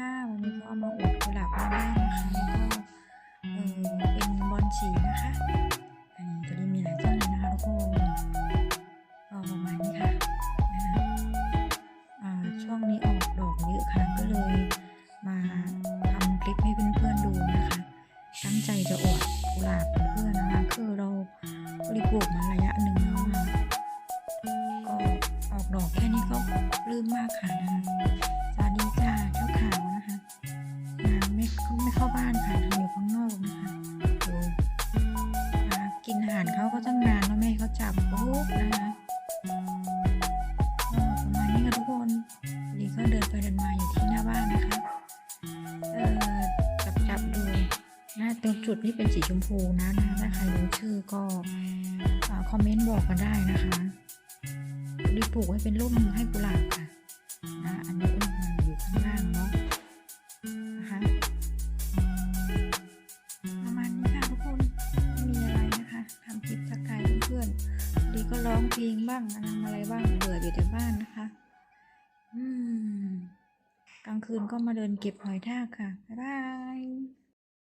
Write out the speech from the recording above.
ค่ะวันนี้ก็เอามาอวดกุหลาบหน้บ้านนะคะแล้วก็เออเป็นบอลสีนะคะ อันนี้ตัวนี้มีหลายต้นเลยนะคะทุกคนก็ประมาณนี้ค่ะนะอ่าช่วงนี้ออกดอกเยอะค่ะก็เลยมาทำคลิปให้เพื่อนๆดูนะคะ ตั้งใจจะอวดกุหลาบเพื่อนนะคะคือเราบริปลูกมาระยะหนึ่งแล้วค่ะก็ออกดอกแค่นี้ก็ปลื้มมากค่ะนะคะ กินอาหารเขาก็ตั้งนานแล้วแม่เขาจับปุ๊บนะคะประมาณนี้ค่ะทุกคนดีก็เดินไปเดินมาอยู่ที่หน้าบ้านนะคะเออจับจับดูหน้าตรงจุดนี้เป็นสีชมพูนะนะถ้าใครรู้ชื่อก็คอมเมนต์บอกกันได้นะคะดีปลูกไว้เป็นร่มให้กุหลาบค่ะนะอันนี้ ก็ร้องเพลงบ้างอะไรอะไรบ้างเบื่ออยู่แต่บ้านนะคะ อืม กลางคืนก็มาเดินเก็บหอยทากค่ะบ๊ายบาย